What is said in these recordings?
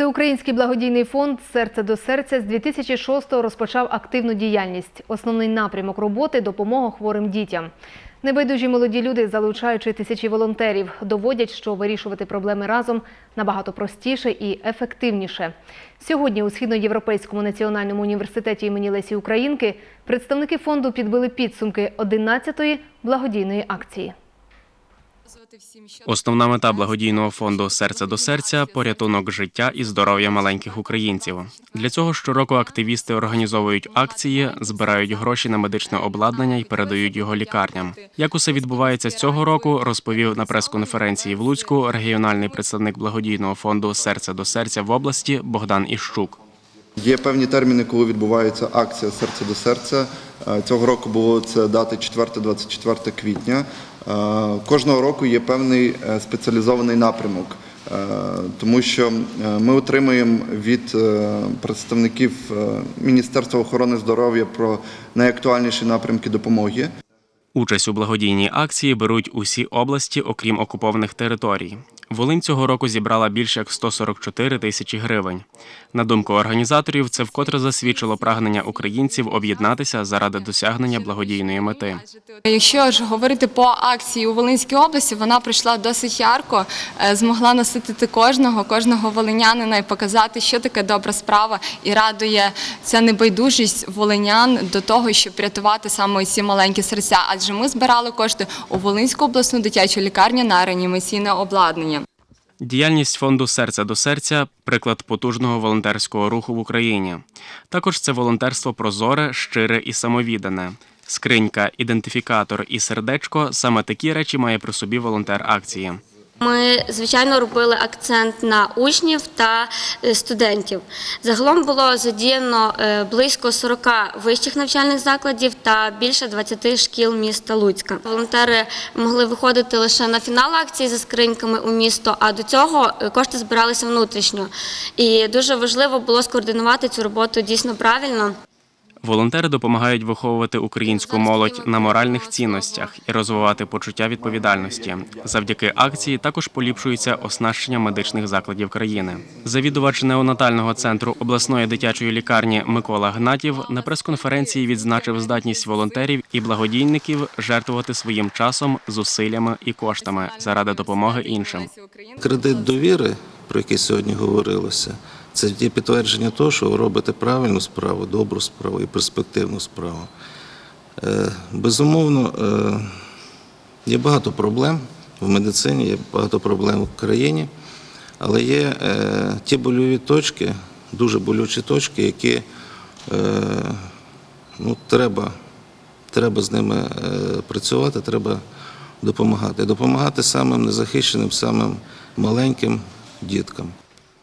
Всеукраїнський благодійний фонд Серце до серця з 2006-го розпочав активну діяльність. Основний напрямок роботи допомога хворим дітям. Небайдужі молоді люди, залучаючи тисячі волонтерів, доводять, що вирішувати проблеми разом набагато простіше і ефективніше. Сьогодні у Східноєвропейському національному університеті імені Лесі Українки представники фонду підбили підсумки 11-ї благодійної акції. Основна мета благодійного фонду Серце до серця порятунок життя і здоров'я маленьких українців. Для цього щороку активісти організовують акції, збирають гроші на медичне обладнання і передають його лікарням. Як усе відбувається цього року, розповів на прес-конференції в Луцьку регіональний представник благодійного фонду Серце до серця в області Богдан Іщук. Є певні терміни, коли відбувається акція серце до серця. Е, Цього року було це дати 4-24 квітня. Е, Кожного року є певний е, спеціалізований напрямок, тому що ми отримуємо від представників Міністерства охорони здоров'я про найактуальніші напрямки допомоги. Участь у благодійній акції беруть усі області, окрім окупованих територій. Волинь цього року зібрала більше як 144 тисячі гривень. На думку організаторів, це вкотре засвідчило прагнення українців об'єднатися заради досягнення благодійної мети. Якщо ж говорити по акції у Волинській області, вона пройшла досить ярко, е, змогла наситити кожного, кожного волинянина і показати, що таке добра справа, і радує ця небайдужість волинян до того, щоб рятувати саме ці маленькі серця. Адже ми збирали кошти у Волинську обласну дитячу лікарню на реанімаційне обладнання. Діяльність фонду Серце до серця приклад потужного волонтерського руху в Україні. Також це волонтерство прозоре, щире і самовідане. Скринька, ідентифікатор і сердечко саме такі речі має при собі волонтер акції. Ми, звичайно, робили акцент на учнів та е, студентів. Загалом було задіяно е, близько 40 вищих навчальних закладів та більше 20 шкіл міста Луцька. Волонтери могли виходити лише на фінал акції за скриньками у місто, а до цього е, кошти збиралися внутрішньо. І дуже важливо було скоординувати цю роботу дійсно правильно. Волонтери допомагають виховувати українську молодь на моральних цінностях і розвивати почуття відповідальності. Завдяки акції також поліпшується оснащення медичних закладів країни. Завідувач неонатального центру обласної дитячої лікарні Микола Гнатів на прес-конференції відзначив здатність волонтерів і благодійників жертвувати своїм часом, зусиллями і коштами заради допомоги іншим. Кредит довіри, про який сьогодні говорилося, це є підтвердження того, що ви робите правильну справу, добру справу і перспективну справу. Е, Безумовно, е, є багато проблем в медицині, є багато проблем в країні, але є е, ті больові точки, дуже болючі точки, які ну, треба, треба з ними працювати, треба допомагати. Допомагати самим незахищеним, самим маленьким діткам.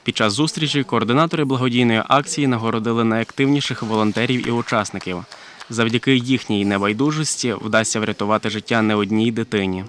Під час зустрічі координатори благодійної акції нагородили найактивніших волонтерів і учасників. Завдяки їхній небайдужості вдасться врятувати життя не одній дитині.